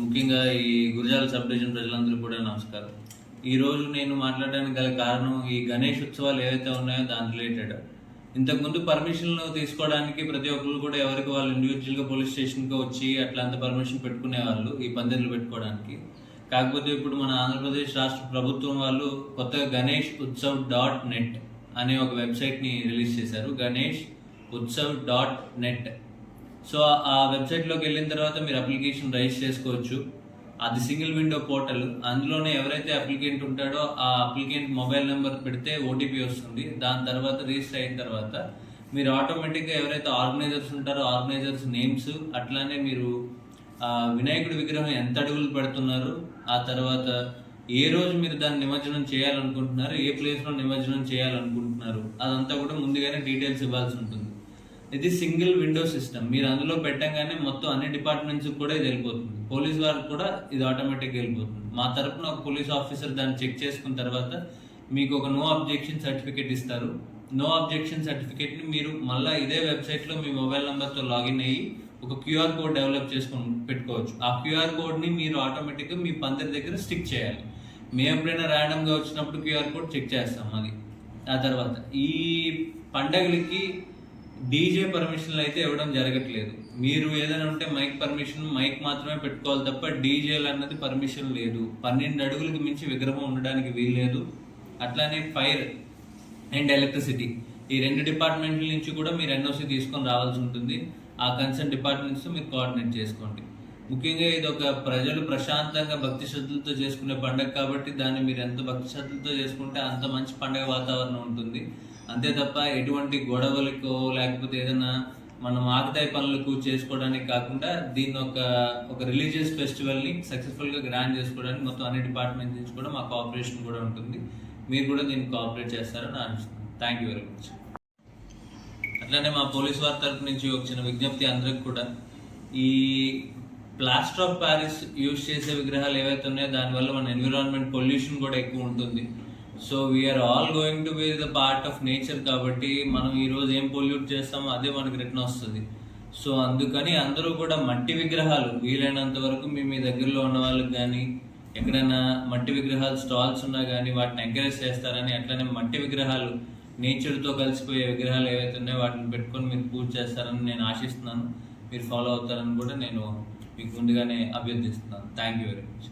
ముఖ్యంగా ఈ Gurazala sub division ప్రజలందరూ కూడా నమస్కారం. ఈ రోజు నేను మాట్లాడడానికి గల కారణం ఈ గణేష్ ఉత్సవాలు ఏవైతే ఉన్నాయో దాని రిలేటెడ్ ఇంతకుముందు పర్మిషన్లు తీసుకోవడానికి ప్రతి ఒక్కరు కూడా ఎవరికి వాళ్ళు ఇండివిజువల్గా పోలీస్ స్టేషన్కి వచ్చి అట్లా అంత పర్మిషన్ పెట్టుకునే వాళ్ళు ఈ పందిర్లు పెట్టుకోవడానికి. కాకపోతే ఇప్పుడు మన ఆంధ్రప్రదేశ్ రాష్ట్ర ప్రభుత్వం వాళ్ళు కొత్తగా గణేష్ ఉత్సవ్ డాట్ నెట్ అనే ఒక వెబ్సైట్ని రిలీజ్ చేశారు. Ganesh Utsav dot net so ఆ వెబ్సైట్లోకి వెళ్ళిన తర్వాత మీరు అప్లికేషన్ రైజ్ చేసుకోవచ్చు. అది సింగిల్ విండో పోర్టల్ అందులోనే ఎవరైతే అప్లికెంట్ ఉంటాడో ఆ అప్లికెంట్ మొబైల్ నెంబర్ పెడితే ఓటీపీ వస్తుంది. దాని తర్వాత రిజిస్టర్ అయిన తర్వాత మీరు ఆటోమేటిక్గా ఎవరైతే ఆర్గనైజర్స్ ఉంటారో ఆర్గనైజర్స్ నేమ్స్ అట్లానే మీరు వినాయకుడి విగ్రహం ఎంత అడుగులు పెడుతున్నారు ఆ తర్వాత ఏ రోజు మీరు దాన్ని నిమజ్జనం చేయాలనుకుంటున్నారు ఏ ప్లేస్లో నిమజ్జనం చేయాలనుకుంటున్నారు అదంతా కూడా ముందుగానే డీటెయిల్స్ ఇవ్వాల్సి ఉంటుంది. ఇది సింగిల్ విండో సిస్టమ్. మీరు అందులో పెట్టంగానే మొత్తం అన్ని డిపార్ట్మెంట్స్ కూడా ఇది వెళ్ళిపోతుంది. పోలీస్ వారికి కూడా ఇది ఆటోమేటిక్గా వెళ్ళిపోతుంది. మా తరపున ఒక పోలీస్ ఆఫీసర్ దాన్ని చెక్ చేసుకున్న తర్వాత మీకు ఒక నో అబ్జెక్షన్ సర్టిఫికేట్ ఇస్తారు. నో అబ్జెక్షన్ సర్టిఫికేట్ని మీరు మళ్ళీ ఇదే వెబ్సైట్లో మీ మొబైల్ నెంబర్తో లాగిన్ అయ్యి ఒక క్యూఆర్ కోడ్ డెవలప్ చేసుకొని పెట్టుకోవచ్చు. ఆ క్యూఆర్ కోడ్ని మీరు ఆటోమేటిక్గా మీ పందిరి దగ్గర స్టిక్ చేయాలి. మేము ఎప్పుడైనా ర్యాండమ్గా వచ్చినప్పుడు క్యూఆర్ కోడ్ చెక్ చేస్తాం అది. ఆ తర్వాత ఈ పండగలకి డీజే పర్మిషన్లు అయితే ఇవ్వడం జరగట్లేదు. మీరు ఏదైనా ఉంటే మైక్ పర్మిషన్ మైక్ మాత్రమే పెట్టుకోవాలి తప్ప డీజేలు అన్నది పర్మిషన్ లేదు. పన్నెండు అడుగులకు మించి విగ్రహం ఉండడానికి వీల్లేదు. అట్లానే ఫైర్ అండ్ ఎలక్ట్రిసిటీ ఈ రెండు డిపార్ట్మెంట్ల నుంచి కూడా మీరు ఎన్ఓసి తీసుకొని రావాల్సి ఉంటుంది. ఆ కన్సర్న్ డిపార్ట్మెంట్స్ మీరు కోఆర్డినేట్ చేసుకోండి. ముఖ్యంగా ఇది ఒక ప్రజలు ప్రశాంతంగా భక్తి శ్రద్ధలతో చేసుకునే పండుగ కాబట్టి దాన్ని మీరు ఎంత భక్తి శ్రద్ధలతో చేసుకుంటే అంత మంచి పండుగ వాతావరణం ఉంటుంది. అంతే తప్ప ఎటువంటి గొడవలకో లేకపోతే ఏదైనా మనం ఆగతాయి పనులకు చేసుకోవడానికి కాకుండా దీన్ని ఒక ఒక రిలీజియస్ ఫెస్టివల్ని సక్సెస్ఫుల్గా గ్రాండ్ చేసుకోవడానికి మొత్తం అన్ని డిపార్ట్మెంట్స్ నుంచి కూడా మా కోఆపరేషన్ కూడా ఉంటుంది. మీరు కూడా దీన్ని కోఆపరేట్ చేస్తారని అనిపిస్తుంది థ్యాంక్ యూ వెరీ మచ్ అట్లానే మా పోలీస్ వారి తరపు నుంచి వచ్చిన విజ్ఞప్తి అందరికి కూడా. ఈ ప్లాస్టర్ ఆఫ్ ప్యారిస్ యూజ్ చేసే విగ్రహాలు ఏవైతే ఉన్నాయో దానివల్ల మన ఎన్విరాన్మెంట్ పొల్యూషన్ కూడా ఎక్కువ ఉంటుంది. So we are all going to be the part of nature కాబట్టి మనం ఈరోజు ఏం పొల్యూట్ చేస్తామో అదే మనకి రిటర్న్ వస్తుంది. సో అందుకని అందరూ కూడా మట్టి విగ్రహాలు వీలైనంత వరకు మీ మీ దగ్గరలో ఉన్న వాళ్ళకి కానీ ఎక్కడైనా మట్టి విగ్రహాలు స్టాల్స్ ఉన్నా కానీ వాటిని ఎంకరేజ్ చేస్తారని అట్లనే మట్టి విగ్రహాలు నేచర్తో కలిసిపోయే విగ్రహాలు ఏవైతే ఉన్నాయో వాటిని పెట్టుకొని మీరు పూజ చేస్తారని నేను ఆశిస్తున్నాను. మీరు ఫాలో అవుతారని కూడా నేను మీకు ముందుగానే అభ్యర్థిస్తున్నాను. Thank you very much